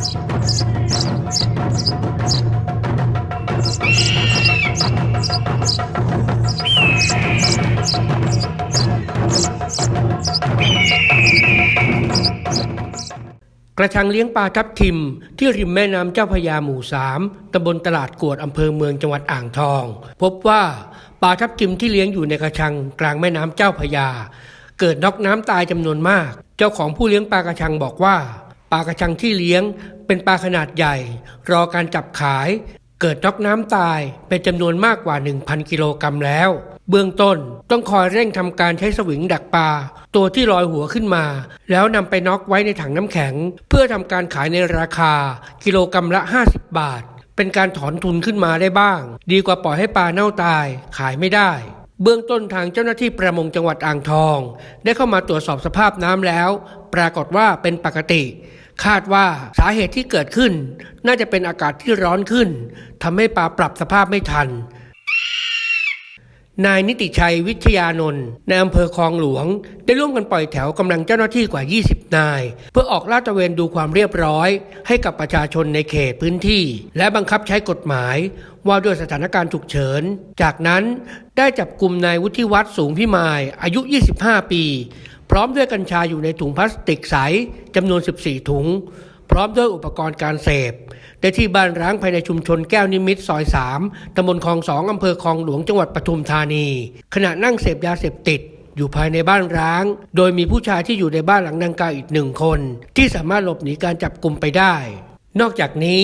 กระชังเลี้ยงปลาทับทิมที่ริมแม่น้ำเจ้าพยาหมู่สามตำบลตลาดกวดอำเภอเมืองจังหวัดอ่างทอง พบว่าปลาทับทิมที่เลี้ยงอยู่ในกระชังกลางแม่น้ำเจ้าพยา เกิดนอกน้ำตายจำนวนมาก เจ้าของผู้เลี้ยงปลากระชังบอกว่า ปลากระชังที่เลี้ยง เป็นปลาขนาดใหญ่ รอการจับขาย เกิดน็อกน้ำตายเป็นจำนวนมากกว่า 1,000 กิโลกรัมแล้ว เบื้องต้นต้องคอยเร่งทำการใช้สวิงดักปลาตัวที่ลอยหัวขึ้นมา แล้วนำไปน็อกไว้ในถังน้ำแข็ง เพื่อทำการขายในราคา กิโลกรัมละ 50 บาท เป็นการถอนทุนขึ้นมาได้บ้าง ดีกว่าปล่อยให้ปลาเน่าตายขายไม่ได้เบื้องต้นทางเจ้าหน้าที่ประมงจังหวัดอ่างทอง ได้เข้ามาตรวจสอบสภาพน้ำแล้ว ปรากฏว่าเป็นปกติ คาดว่าสาเหตุที่เกิดขึ้น น่าจะเป็นอากาศที่ร้อนขึ้นทำให้ปลาปรับสภาพไม่ทัน นายนิติชัยวิทยานนท์ในอำเภอคลองหลวง ได้ร่วมกันปล่อยแถวกำลังเจ้าหน้าที่กว่า 20 นาย เพื่อออกลาดตระเวนดูความเรียบร้อย ให้กับประชาชนในเขตพื้นที่ และบังคับใช้กฎหมาย ว่าด้วยสถานการณ์ฉุกเฉิน จากนั้นได้จับกลุ่มนายวุฒิวัฒน์สูงพิมายอายุ 25 ปี พร้อมด้วยกัญชาอยู่ในถุงพลาสติกใสจำนวน 14 ถุง พร้อมด้วยอุปกรณ์การเสพได้ที่บ้านร้างภายในชุมชนแก้วนิมิตรซอย 3ตำบลคลองสองอำเภอคลองหลวงจังหวัดปทุมธานี ขณะนั่งเสพยาเสพติดอยู่ภายในบ้านร้าง โดยมีผู้ชายที่อยู่ในบ้านหลังดังกล่าวอีกหนึ่งคน ที่สามารถหลบหนีการจับกลุ่มไปได้ นอกจากนี้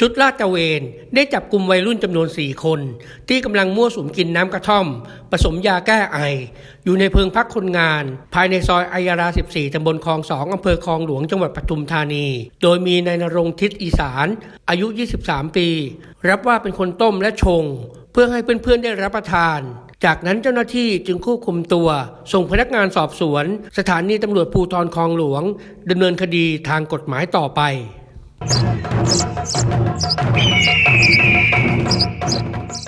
ชุดลาดตระเวนได้จับกลุ่มวัยรุ่นจำนวน 4 คน ที่กำลังมั่วสุมกินน้ำกระท่อม ผสมยาแก้ไอ อยู่ในเพิงพักคนงาน ภายในซอยอัยารา 14 ตำบลคลอง2อำเภอคลองหลวงจังหวัดปทุมธานี โดยมีนายนรงทิศอีสาน อายุ 23 ปี รับว่าเป็นคนต้มและชง เพื่อให้เพื่อนๆได้รับประทาน จากนั้นเจ้าหน้าที่จึงควบคุมตัว ส่งพนักงานสอบสวน สถานีตำรวจภูธรคลองหลวงดำเนินคดีทางกฎหมายต่อไป フフフ。